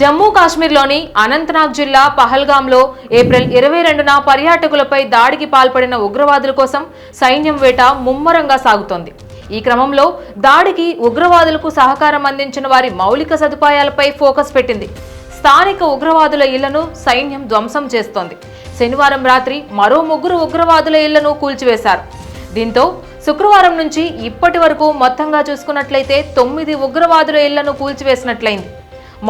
జమ్మూ కాశ్మీర్లోని అనంతనాగ్ జిల్లా పహల్గాంలో ఏప్రిల్ ఇరవై రెండున పర్యాటకులపై దాడికి పాల్పడిన ఉగ్రవాదుల కోసం సైన్యం వేట ముమ్మరంగా సాగుతోంది. ఈ క్రమంలో దాడికి ఉగ్రవాదులకు సహకారం అందించిన వారి మౌలిక సదుపాయాలపై ఫోకస్ పెట్టింది. స్థానిక ఉగ్రవాదుల ఇళ్ళను సైన్యం ధ్వంసం చేస్తోంది. శనివారం రాత్రి మరో ముగ్గురు ఉగ్రవాదుల ఇళ్ళను కూల్చివేశారు. దీంతో శుక్రవారం నుంచి ఇప్పటి వరకు మొత్తంగా చూసుకున్నట్లయితే తొమ్మిది ఉగ్రవాదుల ఇళ్ళను కూల్చివేసినట్లయింది.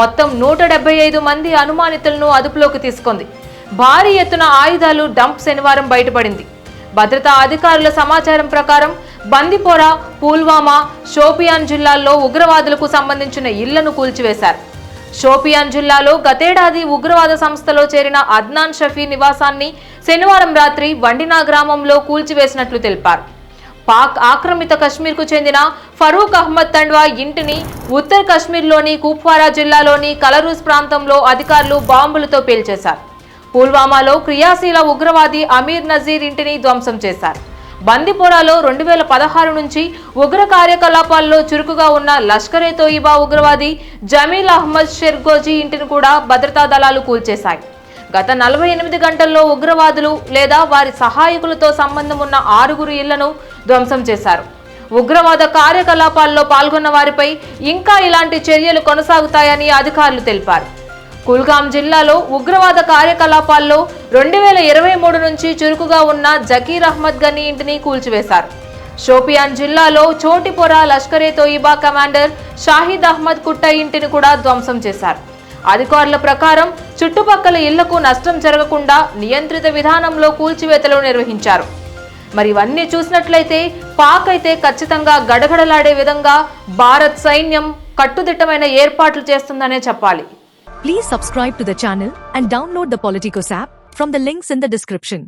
మొత్తం నూట ఐదు మంది అనుమానితులను అదుపులోకి తీసుకుంది. భారీ ఎత్తున ఆయుధాలు డంప్ శనివారం బయటపడింది. భద్రతా అధికారుల సమాచారం ప్రకారం బందిపోరా పుల్వామా షోపియాన్ జిల్లాల్లో ఉగ్రవాదులకు సంబంధించిన ఇళ్ళను కూల్చివేశారు. షోపియాన్ జిల్లాలో గతేడాది ఉగ్రవాద సంస్థలో చేరిన అద్నాన్ షఫీ నివాసాన్ని శనివారం రాత్రి వండినా గ్రామంలో కూల్చివేసినట్లు తెలిపారు. పాక్ ఆక్రమిత కశ్మీర్కు చెందిన ఫరూక్ అహ్మద్ తండ్వా ఇంటిని ఉత్తర్ కశ్మీర్లోని కుప్వారా జిల్లాలోని కలరూస్ ప్రాంతంలో అధికారులు బాంబులతో పేల్చేశారు. పుల్వామాలో క్రియాశీల ఉగ్రవాది అమీర్ నజీర్ ఇంటిని ధ్వంసం చేశారు. బందిపోరాలో రెండు వేల పదహారు నుంచి ఉగ్ర కార్యకలాపాల్లో చురుకుగా ఉన్న లష్కరే తోయిబా ఉగ్రవాది జమీల్ అహ్మద్ షెర్గోజీ ఇంటిని కూడా భద్రతా దళాలు కూల్చేశాయి. గత నలభై ఎనిమిది గంటల్లో ఉగ్రవాదులు లేదా వారి సహాయకులతో సంబంధం ఉన్న ఆరుగురు ఇళ్ళను ధ్వంసం చేశారు. ఉగ్రవాద కార్యకలాపాల్లో పాల్గొన్న వారిపై ఇంకా ఇలాంటి చర్యలు కొనసాగుతాయని అధికారులు తెలిపారు. కుల్గాం జిల్లాలో ఉగ్రవాద కార్యకలాపాల్లో రెండు వేల ఇరవై మూడు నుంచి చురుకుగా ఉన్న జకీర్ అహ్మద్ గనీ ఇంటిని కూల్చివేశారు. షోపియాన్ జిల్లాలో చోటిపొర లష్కరే తోయిబా కమాండర్ షాహిద్ అహ్మద్ కుట్ట ఇంటిని కూడా ధ్వంసం చేశారు. అధికారుల ప్రకారం చుట్టుపక్కల ఇళ్ళకు నష్టం జరగకుండా నియంత్రిత విధానంలో కూల్చివేతలు నిర్వహించారు. మరి ఇవన్నీ చూసినట్లయితే పాక్ అయితే ఖచ్చితంగా గడగడలాడే విధంగా భారత్ సైన్యం కట్టుదిట్టమైన ఏర్పాట్లు చేస్తుందనే చెప్పాలి. Please subscribe to the channel and download the Politicos app from the links in the description